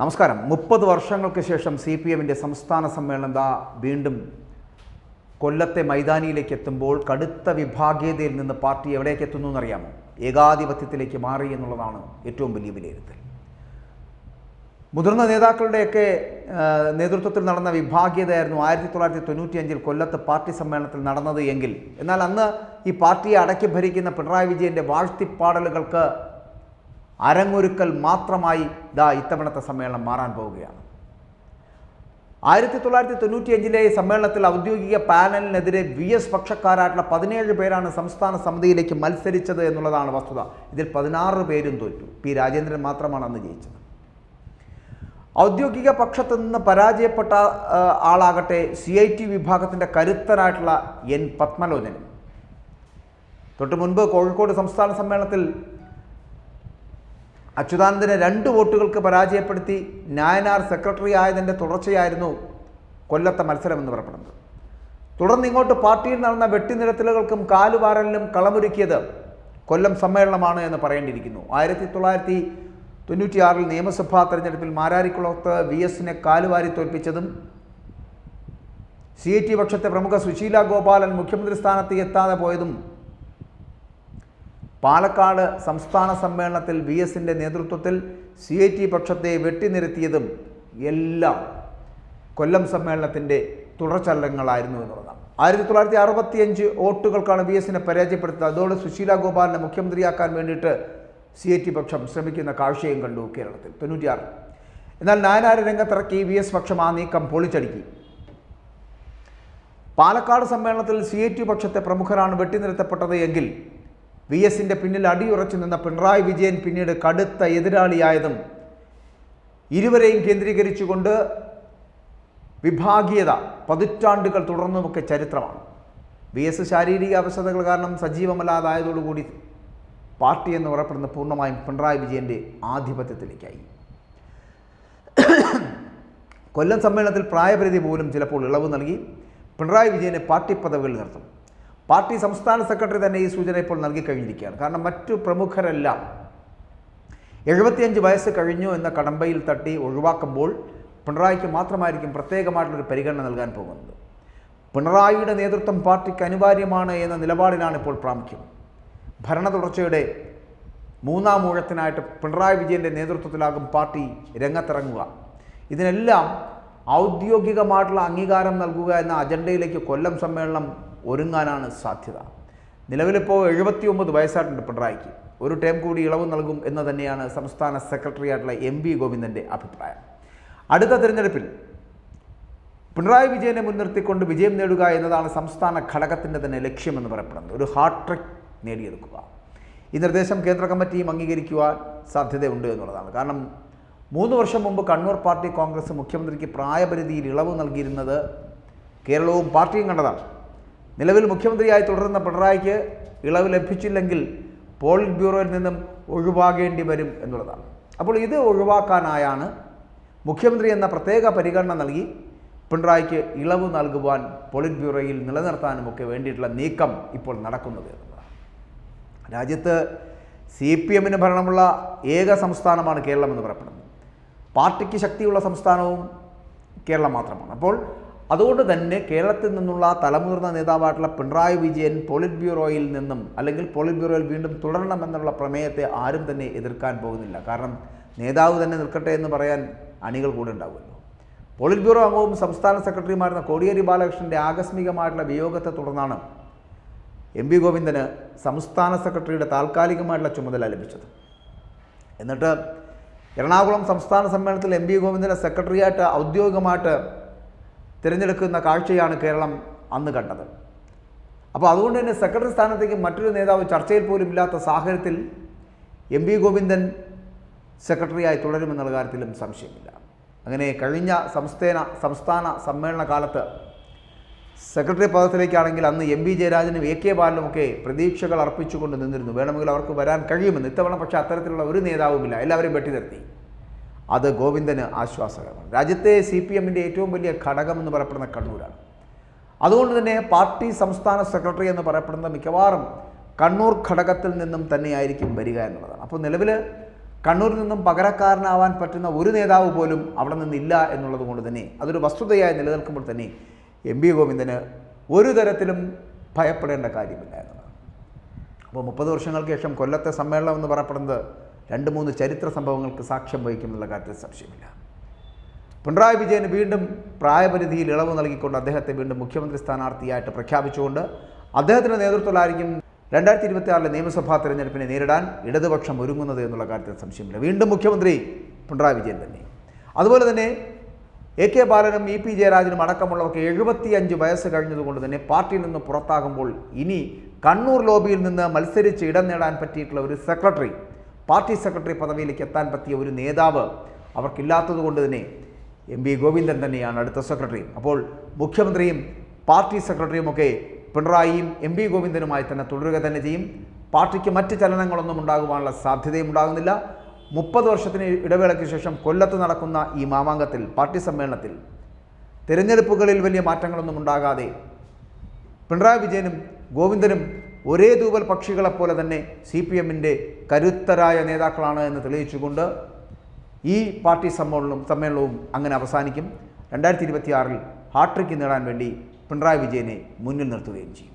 നമസ്കാരം. മുപ്പത് വർഷങ്ങൾക്ക് ശേഷം സി പി എമ്മിന്റെ സംസ്ഥാന സമ്മേളനം ദാ വീണ്ടും കൊല്ലത്തെ മൈതാനിയിലേക്ക് എത്തുമ്പോൾ കടുത്ത വിഭാഗീയതയിൽ നിന്ന് പാർട്ടി എവിടേക്ക് എത്തുന്നു എന്നറിയാമോ? ഏകാധിപത്യത്തിലേക്ക് മാറി എന്നുള്ളതാണ് ഏറ്റവും വലിയ വിലയിരുത്തൽ. മുതിർന്ന നേതാക്കളുടെയൊക്കെ നേതൃത്വത്തിൽ നടന്ന വിഭാഗീയതയായിരുന്നു ആയിരത്തി തൊള്ളായിരത്തി തൊണ്ണൂറ്റിയഞ്ചിൽ കൊല്ലത്ത് പാർട്ടി സമ്മേളനത്തിൽ നടന്നത് എങ്കിൽ. എന്നാൽ അന്ന് ഈ പാർട്ടിയെ അടക്കി ഭരിക്കുന്ന പിണറായി വിജയന്റെ വാഴ്ത്തിപ്പാടലുകൾക്ക് അരങ്ങൊരുക്കൽ മാത്രമായി ദാ ഇത്തവണത്തെ സമ്മേളനം മാറാൻ പോവുകയാണ്. ആയിരത്തി തൊള്ളായിരത്തി തൊണ്ണൂറ്റിയഞ്ചിലെ സമ്മേളനത്തിൽ ഔദ്യോഗിക പാനലിനെതിരെ വി എസ് പക്ഷക്കാരായിട്ടുള്ള പതിനേഴ് പേരാണ് സംസ്ഥാന സമിതിയിലേക്ക് മത്സരിച്ചത് എന്നുള്ളതാണ് വസ്തുത. ഇതിൽ പതിനാറ് പേരും തോറ്റു. പി രാജേന്ദ്രൻ മാത്രമാണ് അന്ന് ജയിച്ചത്. ഔദ്യോഗിക പക്ഷത്തു നിന്ന് പരാജയപ്പെട്ട ആളാകട്ടെ സി ഐ ടി വിഭാഗത്തിന്റെ കരുത്തനായിട്ടുള്ള എൻ പത്മലോചനൻ. തൊട്ട് മുൻപ് കോഴിക്കോട് സംസ്ഥാന സമ്മേളനത്തിൽ അച്യുതാനന്ദനെ രണ്ട് വോട്ടുകൾക്ക് പരാജയപ്പെടുത്തി നായനാർ സെക്രട്ടറി ആയതിന്റെ തുടർച്ചയായിരുന്നു കൊല്ലത്തെ മത്സരമെന്ന് പറയപ്പെടുന്നത്. തുടർന്ന് ഇങ്ങോട്ട് പാർട്ടിയിൽ നടന്ന വെട്ടിനിരത്തലുകൾക്കും കാലുവാരലിനും കളമൊരുക്കിയത് കൊല്ലം സമ്മേളനമാണ് എന്ന് പറയേണ്ടിയിരിക്കുന്നു. ആയിരത്തി തൊള്ളായിരത്തി തൊണ്ണൂറ്റിയാറിൽ നിയമസഭാ തെരഞ്ഞെടുപ്പിൽ മാരാരിക്കുളത്ത് വി എസിനെ കാലുവാരി തോൽപ്പിച്ചതും സി ഐ ടി പക്ഷത്തെ പ്രമുഖ സുശീല ഗോപാലൻ മുഖ്യമന്ത്രി സ്ഥാനത്ത് എത്താതെ പോയതും പാലക്കാട് സംസ്ഥാന സമ്മേളനത്തിൽ വി എസിന്റെ നേതൃത്വത്തിൽ സി ഐ ടി പക്ഷത്തെ വെട്ടിനിരത്തിയതും എല്ലാം കൊല്ലം സമ്മേളനത്തിന്റെ തുടർചലനങ്ങളായിരുന്നു എന്നുള്ളതാണ്. ആയിരത്തി തൊള്ളായിരത്തി അറുപത്തിയഞ്ച് വോട്ടുകൾക്കാണ് വി എസിനെ പരാജയപ്പെടുത്തുന്നത് അതോടെ സുശീല ഗോപാലിനെ മുഖ്യമന്ത്രിയാക്കാൻ വേണ്ടിയിട്ട് സി ഐ ടി പക്ഷം ശ്രമിക്കുന്ന കാഴ്ചയും കണ്ടു കേരളത്തിൽ. തൊണ്ണൂറ്റിയാറ്. എന്നാൽ നായനാര് രംഗത്തിറക്കി വി എസ് പക്ഷം ആ നീക്കം പൊളിച്ചടുക്കി. പാലക്കാട് സമ്മേളനത്തിൽ സി ഐ ടി പക്ഷത്തെ പ്രമുഖരാണ് വെട്ടിനിരത്തപ്പെട്ടത് എങ്കിൽ വി എസിന്റെ പിന്നിൽ അടിയുറച്ചു നിന്ന പിണറായി വിജയൻ പിന്നീട് കടുത്ത എതിരാളിയായതും ഇരുവരെയും കേന്ദ്രീകരിച്ചുകൊണ്ട് വിഭാഗീയത പതിറ്റാണ്ടുകൾ തുടർന്നുമൊക്കെ ചരിത്രമാണ്. വി എസ് ശാരീരിക അവശതകൾ കാരണം സജീവമല്ലാതായതോടുകൂടി പാർട്ടി എന്ന് പറയപ്പെടുന്ന പൂർണമായും പിണറായി വിജയന്റെ ആധിപത്യത്തിലേക്കായി. കൊല്ലം സമ്മേളനത്തിൽ പ്രായപരിധി പോലും ചിലപ്പോൾ ഇളവ് നൽകി പിണറായി വിജയനെ പാർട്ടി പദവികൾ നിർത്തും. പാർട്ടി സംസ്ഥാന സെക്രട്ടറി തന്നെ ഈ സൂചന ഇപ്പോൾ നൽകിക്കഴിഞ്ഞിരിക്കുകയാണ്. കാരണം മറ്റു പ്രമുഖരെല്ലാം എഴുപത്തിയഞ്ച് വയസ്സ് കഴിഞ്ഞു എന്ന കടമ്പയിൽ തട്ടി ഒഴിവാക്കുമ്പോൾ പിണറായിക്ക് മാത്രമായിരിക്കും പ്രത്യേകമായിട്ടുള്ളൊരു പരിഗണന നൽകാൻ പോകുന്നത്. പിണറായിയുടെ നേതൃത്വം പാർട്ടിക്ക് അനിവാര്യമാണ് എന്ന നിലപാടിനാണ് ഇപ്പോൾ പ്രാമുഖ്യം. ഭരണ തുടർച്ചയുടെ മൂന്നാം ഊഴത്തിനായിട്ട് പിണറായി വിജയന്റെ നേതൃത്വത്തിലാകും പാർട്ടി രംഗത്തിറങ്ങുക. ഇതിനെല്ലാം ഔദ്യോഗികമായിട്ടുള്ള അംഗീകാരം നൽകുക എന്ന അജണ്ടയിലേക്ക് കൊല്ലം സമ്മേളനം ഒരുങ്ങാനാണ് സാധ്യത. നിലവിലിപ്പോൾ എഴുപത്തി ഒമ്പത് വയസ്സായിട്ടുണ്ട് പിണറായിക്ക്. ഒരു ടേം കൂടി ഇളവ് നൽകും എന്ന് തന്നെയാണ് സംസ്ഥാന സെക്രട്ടറി ആയിട്ടുള്ള എം വി ഗോവിന്ദന്റെ അഭിപ്രായം. അടുത്ത തിരഞ്ഞെടുപ്പിൽ പിണറായി വിജയനെ മുൻനിർത്തിക്കൊണ്ട് വിജയം നേടുക എന്നതാണ് സംസ്ഥാന ഘടകത്തിന്റെ തന്നെ ലക്ഷ്യമെന്ന് പറയപ്പെടുന്നത്. ഒരു ഹാർട്ട് ട്രിക്ക് നേടിയെടുക്കുക. ഈ നിർദ്ദേശം കേന്ദ്ര കമ്മിറ്റിയും അംഗീകരിക്കുവാൻ സാധ്യതയുണ്ട് എന്നുള്ളതാണ്. കാരണം മൂന്ന് വർഷം മുമ്പ് കണ്ണൂർ പാർട്ടി കോൺഗ്രസ് മുഖ്യമന്ത്രിക്ക് പ്രായപരിധിയിൽ ഇളവ് നൽകിയിരുന്നത് കേരളവും പാർട്ടിയും കണ്ടതാണ്. നിലവിൽ മുഖ്യമന്ത്രിയായി തുടരുന്ന പിണറായിക്ക് ഇളവ് ലഭിച്ചില്ലെങ്കിൽ പോളിറ്റ് ബ്യൂറോയിൽ നിന്നും ഒഴിവാകേണ്ടി വരും എന്നുള്ളതാണ്. അപ്പോൾ ഇത് ഒഴിവാക്കാനായാണ് മുഖ്യമന്ത്രി എന്ന പ്രത്യേക പരിഗണന നൽകി പിണറായിക്ക് ഇളവ് നൽകുവാൻ പോളിറ്റ് ബ്യൂറോയിൽ നിലനിർത്താനുമൊക്കെ വേണ്ടിയിട്ടുള്ള നീക്കം ഇപ്പോൾ നടക്കുന്നത് എന്നുള്ളതാണ്. രാജ്യത്ത് സി പി എമ്മിന് ഭരണമുള്ള ഏക സംസ്ഥാനമാണ് കേരളം എന്ന് പറയപ്പെടുന്നത് പാർട്ടിക്ക് ശക്തിയുള്ള സംസ്ഥാനവും കേരളം മാത്രമാണ്. അപ്പോൾ അതുകൊണ്ട് തന്നെ കേരളത്തിൽ നിന്നുള്ള തലമുതിർന്ന നേതാവായിട്ടുള്ള പിണറായി വിജയൻ പോളിറ്റ് ബ്യൂറോയിൽ നിന്നും അല്ലെങ്കിൽ പോളിറ്റ് ബ്യൂറോയിൽ വീണ്ടും തുടരണമെന്നുള്ള പ്രമേയത്തെ ആരും തന്നെ എതിർക്കാൻ പോകുന്നില്ല. കാരണം നേതാവ് തന്നെ നിൽക്കട്ടെ എന്ന് പറയാൻ അണികൾ കൂടെ ഉണ്ടാവുമല്ലോ. പോളിറ്റ് ബ്യൂറോ അംഗവും സംസ്ഥാന സെക്രട്ടറിയുമായിരുന്ന കോടിയേരി ബാലകൃഷ്ണന്റെ ആകസ്മികമായിട്ടുള്ള വിയോഗത്തെ തുടർന്നാണ് എം വി ഗോവിന്ദന് സംസ്ഥാന സെക്രട്ടറിയുടെ താൽക്കാലികമായിട്ടുള്ള ചുമതല ലഭിച്ചത്. എന്നിട്ട് എറണാകുളം സംസ്ഥാന സമ്മേളനത്തിൽ എം വി ഗോവിന്ദനെ സെക്രട്ടറിയായിട്ട് ഔദ്യോഗികമായിട്ട് തിരഞ്ഞെടുക്കുന്ന കാഴ്ചയാണ് കേരളം അന്ന് കണ്ടത്. അപ്പോൾ അതുകൊണ്ട് തന്നെ സെക്രട്ടറി സ്ഥാനത്തേക്ക് മറ്റൊരു നേതാവ് ചർച്ചയിൽ പോലും ഇല്ലാത്ത സാഹചര്യത്തിൽ എം വി ഗോവിന്ദൻ സെക്രട്ടറിയായി തുടരുമെന്നുള്ള കാര്യത്തിലും സംശയമില്ല. അങ്ങനെ കഴിഞ്ഞ സംസ്ഥാന സംസ്ഥാന സമ്മേളന കാലത്ത് സെക്രട്ടറി പദത്തിലേക്കാണെങ്കിൽ അന്ന് എം വി ജയരാജനും എ കെ ബാലനുമൊക്കെ പ്രതീക്ഷകൾ അർപ്പിച്ചുകൊണ്ട് നിന്നിരുന്നു. വേണമെങ്കിൽ അവർക്ക് വരാൻ കഴിയുമെന്ന്. ഇത്തവണ പക്ഷേ അത്തരത്തിലുള്ള ഒരു നേതാവുമില്ല. എല്ലാവരെയും വെട്ടിനിർത്തി. അത് ഗോവിന്ദന് ആശ്വാസകരമാണ്. രാജ്യത്തെ സി പി എമ്മിന്റെ ഏറ്റവും വലിയ ഘടകം എന്ന് പറയപ്പെടുന്ന കണ്ണൂരാണ്. അതുകൊണ്ട് തന്നെ പാർട്ടി സംസ്ഥാന സെക്രട്ടറി എന്ന് പറയപ്പെടുന്ന മിക്കവാറും കണ്ണൂർ ഘടകത്തിൽ നിന്നും തന്നെയായിരിക്കും വരിക എന്നുള്ളതാണ്. അപ്പോൾ നിലവിൽ കണ്ണൂരിൽ നിന്നും പകരക്കാരനാവാൻ പറ്റുന്ന ഒരു നേതാവ് പോലും അവിടെ നിന്നില്ല എന്നുള്ളത് കൊണ്ട് തന്നെ അതൊരു വസ്തുതയായി നിലനിൽക്കുമ്പോൾ തന്നെ എം ബി ഗോവിന്ദന് ഒരു തരത്തിലും ഭയപ്പെടേണ്ട കാര്യമില്ല എന്നതാണ് അപ്പോൾ മുപ്പത് വർഷങ്ങൾക്ക് ശേഷം കൊല്ലത്തെ സമ്മേളനം എന്ന് പറയപ്പെടുന്നത് രണ്ട് മൂന്ന് ചരിത്ര സംഭവങ്ങൾക്ക് സാക്ഷ്യം വഹിക്കുമെന്നുള്ള കാര്യത്തിൽ സംശയമില്ല. പിണറായി വിജയന് വീണ്ടും പ്രായപരിധിയിൽ ഇളവ് നൽകിക്കൊണ്ട് അദ്ദേഹത്തെ വീണ്ടും മുഖ്യമന്ത്രി സ്ഥാനാർത്ഥിയായിട്ട് പ്രഖ്യാപിച്ചുകൊണ്ട് അദ്ദേഹത്തിന്റെ നേതൃത്വത്തിലായിരിക്കും രണ്ടായിരത്തി ഇരുപത്തി ആറിലെ നിയമസഭാ തെരഞ്ഞെടുപ്പിനെ നേരിടാൻ ഇടതുപക്ഷം ഒരുങ്ങുന്നത് എന്നുള്ള കാര്യത്തിൽ സംശയമില്ല. വീണ്ടും മുഖ്യമന്ത്രി പിണറായി വിജയൻ തന്നെ. അതുപോലെ തന്നെ എ കെ ബാലനും ഇ പി ജയരാജനും അടക്കമുള്ളവർക്ക് എഴുപത്തിയഞ്ച് വയസ്സ് കഴിഞ്ഞതുകൊണ്ട് തന്നെ പാർട്ടിയിൽ നിന്ന് പുറത്താകുമ്പോൾ ഇനി കണ്ണൂർ ലോബിയിൽ നിന്ന് മത്സരിച്ച് ഇടം നേടാൻ പറ്റിയിട്ടുള്ള ഒരു സെക്രട്ടറി പാർട്ടി സെക്രട്ടറി പദവിയിലേക്ക് എത്താൻ പറ്റിയ ഒരു നേതാവ് അവർക്കില്ലാത്തത് കൊണ്ട് തന്നെ എം വി ഗോവിന്ദൻ തന്നെയാണ് അടുത്ത സെക്രട്ടറി. അപ്പോൾ മുഖ്യമന്ത്രിയും പാർട്ടി സെക്രട്ടറിയും ഒക്കെ പിണറായിയും എം വി ഗോവിന്ദനുമായി തന്നെ തുടരുക തന്നെ ചെയ്യും. പാർട്ടിക്ക് മറ്റ് ചലനങ്ങളൊന്നും ഉണ്ടാകുവാനുള്ള സാധ്യതയും ഉണ്ടാകുന്നില്ല. മുപ്പത് വർഷത്തിന് ഇടവേളയ്ക്ക് ശേഷം കൊല്ലത്ത് നടക്കുന്ന ഈ മാമാങ്കത്തിൽ പാർട്ടി സമ്മേളനത്തിൽ തിരഞ്ഞെടുപ്പുകളിൽ വലിയ മാറ്റങ്ങളൊന്നും ഉണ്ടാകാതെ പിണറായി വിജയനും ഗോവിന്ദനും ഒരേ തൂവൽ പക്ഷികളെപ്പോലെ തന്നെ സി പി എമ്മിന്റെ കരുത്തരായ നേതാക്കളാണ് എന്ന് തെളിയിച്ചുകൊണ്ട് ഈ പാർട്ടി സമ്മേളനവും സമ്മേളനവും അങ്ങനെ അവസാനിക്കും. രണ്ടായിരത്തി ഇരുപത്തിയാറിൽ ഹാട്രിക്ക് നേടാൻ വേണ്ടി പിണറായി വിജയനെ മുന്നിൽ നിർത്തുകയും ചെയ്യും.